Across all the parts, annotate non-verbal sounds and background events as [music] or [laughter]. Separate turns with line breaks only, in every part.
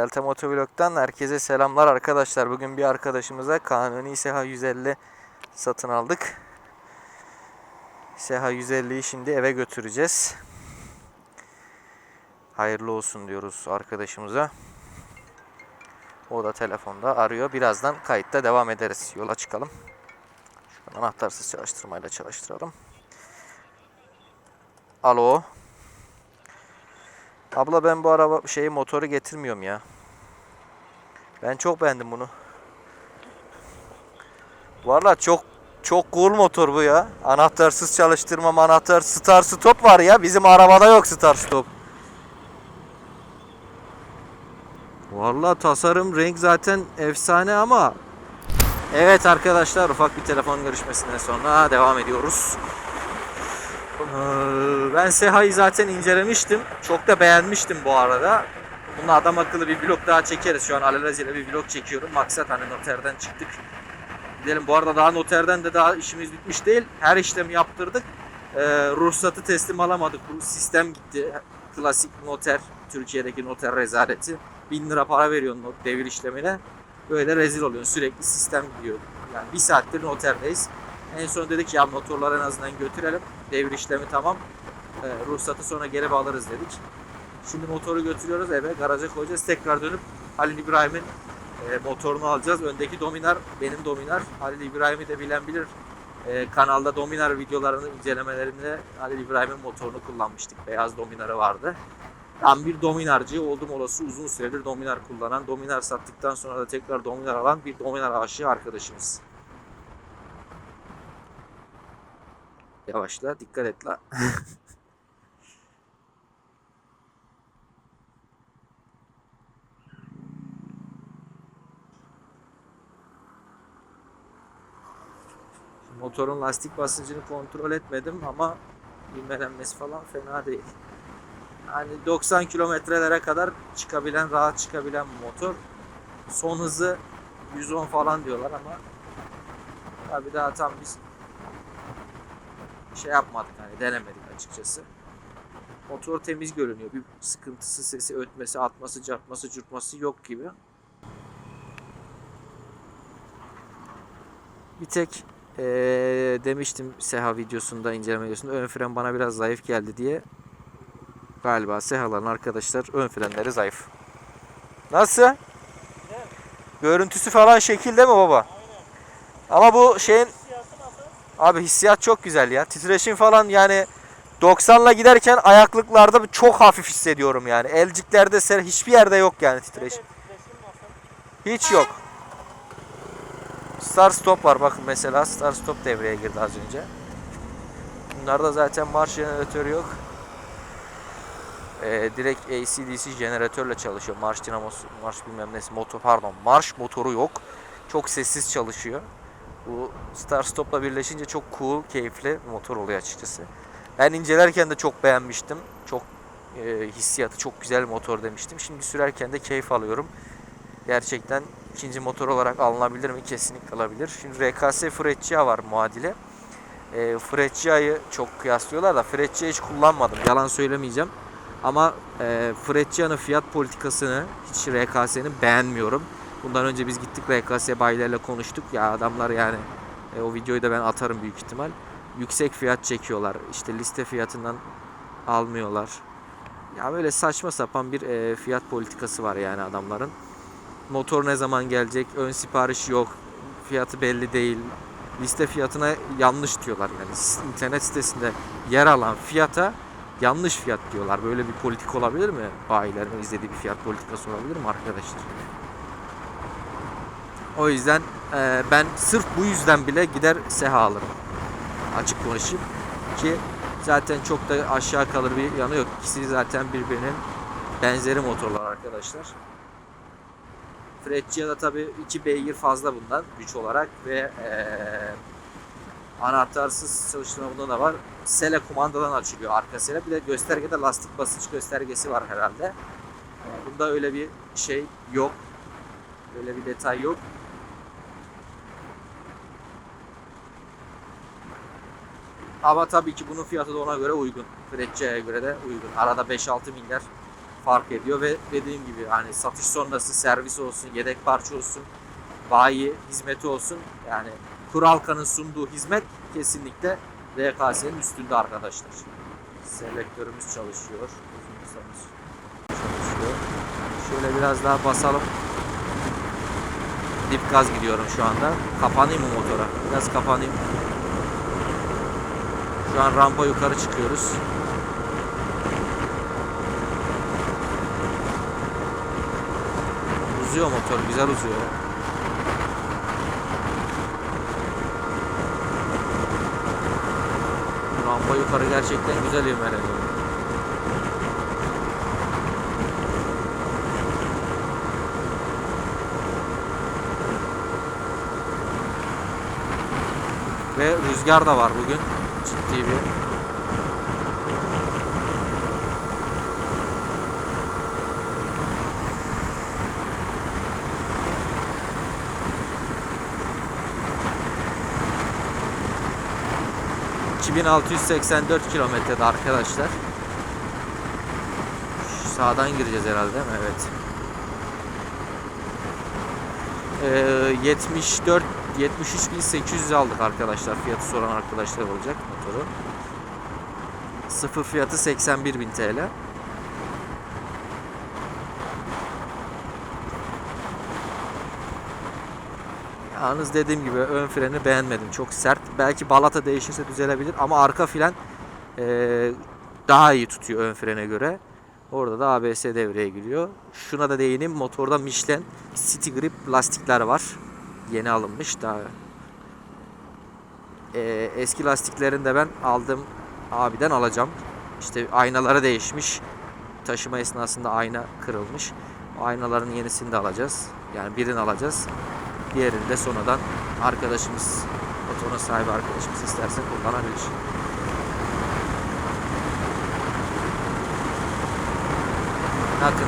Delta Motovlog'dan herkese selamlar arkadaşlar. Bugün bir arkadaşımıza Kanuni Seha 150 satın aldık. Seha 150'yi şimdi eve götüreceğiz. Hayırlı olsun diyoruz arkadaşımıza. O da telefonda arıyor. Birazdan kayıtta devam ederiz. Yola çıkalım. Şu anahtarsız çalıştırmayla çalıştıralım. Alo. Abla ben bu araba şeyi motoru getirmiyorum ya. Ben çok beğendim bunu. Valla çok çok cool motor bu ya. Anahtarsız çalıştırma, anahtar start stop var ya. Bizim arabada yok start stop. Valla tasarım renk zaten efsane ama Evet arkadaşlar ufak bir telefon görüşmesinden sonra devam ediyoruz. Ee, Ben Seha'yı zaten incelemiştim. Çok da beğenmiştim bu arada. Bununla adam akıllı bir vlog daha çekeriz. Şu an alelacele bir vlog çekiyorum. Maksat hani noterden çıktık. Gidelim. Bu arada daha noterden de daha işimiz bitmiş değil. Her işlemi yaptırdık. Ee, ruhsatı teslim alamadık. Bu sistem gitti. Klasik noter. Türkiye'deki noter rezaleti. 1000 lira para veriyorsun devir işlemine. Böyle rezil oluyorsun. Sürekli sistem gidiyor. Yani bir saattir noterdeyiz. En son dedik ya motorları en azından götürelim. Devir işlemi tamam. Ee, ruhsatı sonra geri alırız dedik. Şimdi motoru götürüyoruz eve garaja koyacağız. Tekrar dönüp Halil İbrahim'in e, motorunu alacağız. Öndeki Dominar benim Dominar. Halil İbrahim'i de bilen bilir. E, kanalda Dominar videolarını incelemelerinde Halil İbrahim'in motorunu kullanmıştık. Beyaz Dominar'ı vardı. Ben bir Dominarcı oldum olası uzun süredir Dominar kullanan, Dominar sattıktan sonra da tekrar Dominar alan bir Dominar aşığı arkadaşımız. Yavaşla, dikkat et la. [laughs] Motorun lastik basıncını kontrol etmedim ama ivmelenmesi falan fena değil. Yani 90 kilometrelere kadar çıkabilen, rahat çıkabilen motor. Son hızı 110 falan diyorlar ama tabii daha tam biz şey yapmadık hani denemedik açıkçası. Motor temiz görünüyor. Bir sıkıntısı, sesi, ötmesi, atması, çarpması, cırtması yok gibi. Bir tek eee, demiştim Seha videosunda, inceleme videosunda ön fren bana biraz zayıf geldi diye. Galiba Seha'ların arkadaşlar ön frenleri zayıf. Nasıl? Görüntüsü falan şekilde mi baba? Ama bu şeyin Abi hissiyat çok güzel ya. Titreşim falan yani 90'la giderken ayaklıklarda çok hafif hissediyorum yani. Elciklerde ser hiçbir yerde yok yani titreşim. Hiç yok. Start stop var bakın mesela start stop devreye girdi az önce. Bunlarda zaten marş jeneratörü yok. Ee, direkt AC/DC jeneratörle çalışıyor. Marş dinamosu, marş bilmem nesi motor pardon marş motoru yok. Çok sessiz çalışıyor. Bu start stop'la birleşince çok cool, keyifli bir motor oluyor açıkçası. Ben incelerken de çok beğenmiştim. Çok e, hissiyatı çok güzel motor demiştim. Şimdi sürerken de keyif alıyorum. Gerçekten ikinci motor olarak alınabilir mi? Kesinlikle alabilir. Şimdi RKS Freccia var muadili. E, Freccia'yı çok kıyaslıyorlar da Freccia hiç kullanmadım. Yalan söylemeyeceğim. Ama e, Freccia'nın fiyat politikasını hiç RKS'nin beğenmiyorum. Bundan önce biz gittik RKS bayilerle konuştuk. Ya adamlar yani e, o videoyu da ben atarım büyük ihtimal. Yüksek fiyat çekiyorlar. İşte liste fiyatından almıyorlar. Ya böyle saçma sapan bir e, fiyat politikası var yani adamların. Motor ne zaman gelecek? Ön sipariş yok. Fiyatı belli değil. Liste fiyatına yanlış diyorlar yani. internet sitesinde yer alan fiyata yanlış fiyat diyorlar. Böyle bir politik olabilir mi? Bayilerin izlediği bir fiyat politikası olabilir mi arkadaşlar? O yüzden e, ben sırf bu yüzden bile gider Seha alırım. Açık konuşayım. Ki zaten çok da aşağı kalır bir yanı yok. İkisi zaten birbirinin benzeri motorlar arkadaşlar. Freccia'da tabi 2 beygir fazla bundan güç olarak ve e, anahtarsız çalıştırma bunda da var. Sele kumandadan açılıyor arka sele. Bir de göstergede lastik basınç göstergesi var herhalde. E, bunda öyle bir şey yok. Öyle bir detay yok. Ama tabii ki bunun fiyatı da ona göre uygun. Freccia'ya göre de uygun. Arada 5-6 milyar fark ediyor ve dediğim gibi hani satış sonrası servis olsun, yedek parça olsun, bayi hizmeti olsun yani Kuralka'nın sunduğu hizmet kesinlikle RKS'nin üstünde arkadaşlar. Selektörümüz çalışıyor. Uzun kısamız çalışıyor. Şöyle biraz daha basalım. Dip gaz gidiyorum şu anda. Kapanayım mı motora? Biraz kapanayım. Şu an rampa yukarı çıkıyoruz. Uzuyor motor, güzel uzuyor. Rampa yukarı gerçekten güzel ivmeleniyor. Ve rüzgar da var bugün. Ciddi bir. ...2684 kilometrede arkadaşlar. Sağdan gireceğiz herhalde mi? Evet. Ee, 74 73.800 aldık arkadaşlar. Fiyatı soran arkadaşlar olacak motoru. Sıfır fiyatı 81.000 TL. Yalnız dediğim gibi ön freni beğenmedim. Çok sert. Belki balata değişirse düzelebilir ama arka fren eee, daha iyi tutuyor ön frene göre. Orada da ABS devreye giriyor. Şuna da değineyim. Motorda Michelin City Grip lastikler var. Yeni alınmış daha. Eee, eski lastiklerini de ben aldım abiden alacağım. İşte aynaları değişmiş. Taşıma esnasında ayna kırılmış. O aynaların yenisini de alacağız. Yani birini alacağız. Diğerini de sonradan arkadaşımız, motorun sahibi arkadaşımız isterse kullanabilir. Bakın.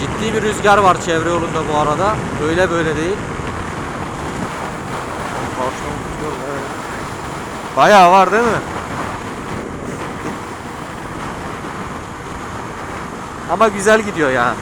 Ciddi bir rüzgar var çevre yolunda bu arada. Öyle böyle değil. Bayağı var değil mi? Ama güzel gidiyor ya.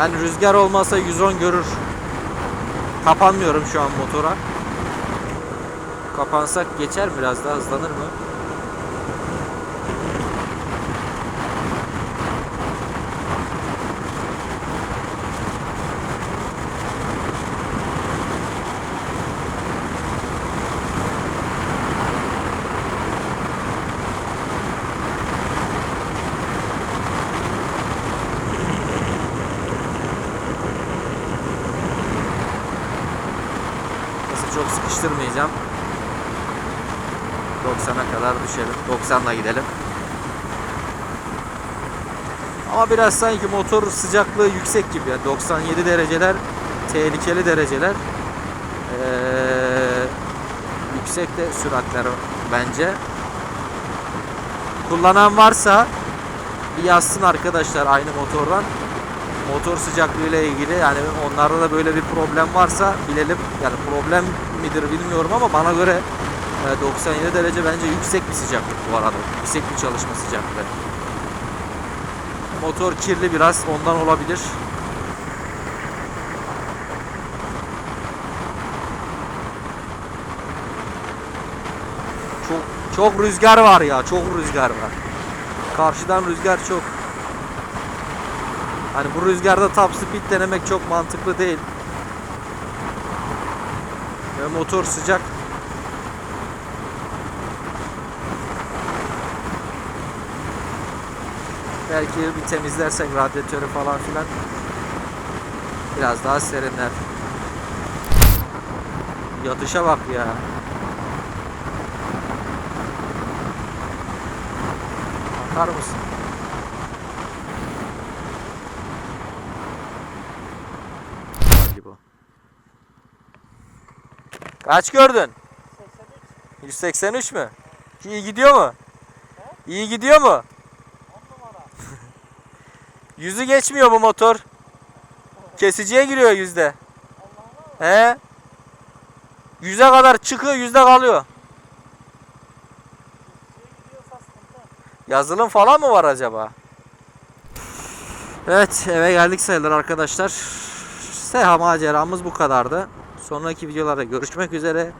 Yani rüzgar olmasa 110 görür. Kapanmıyorum şu an motora. Kapansak geçer biraz daha hızlanır mı? Hızı çok sıkıştırmayacağım. 90'a kadar düşelim. 90'la gidelim. Ama biraz sanki motor sıcaklığı yüksek gibi. Yani 97 dereceler tehlikeli dereceler. Ee, yüksek de süratler bence. Kullanan varsa bir yazsın arkadaşlar aynı motordan. Motor sıcaklığı ile ilgili yani onlarda da böyle bir problem varsa bilelim. Yani problem midir bilmiyorum ama bana göre 97 derece bence yüksek bir sıcaklık bu arada. Yüksek bir çalışma sıcaklığı. Motor kirli biraz ondan olabilir. Çok çok rüzgar var ya, çok rüzgar var. Karşıdan rüzgar çok. Hani bu rüzgarda top speed denemek çok mantıklı değil. Ve motor sıcak. Belki bir temizlersek radyatörü falan filan biraz daha serinler. Yatışa bak ya. Bakar mısın? Kaç gördün? 183 mü? İyi gidiyor mu? İyi gidiyor mu? Yüzü geçmiyor bu motor. Kesiciye giriyor yüzde. He? Yüze kadar çıkıyor yüzde kalıyor. Yazılım falan mı var acaba? Evet eve geldik sayılır arkadaşlar. Seha maceramız bu kadardı. Sonraki videolarda görüşmek üzere.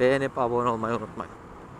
Beğenip abone olmayı unutmayın.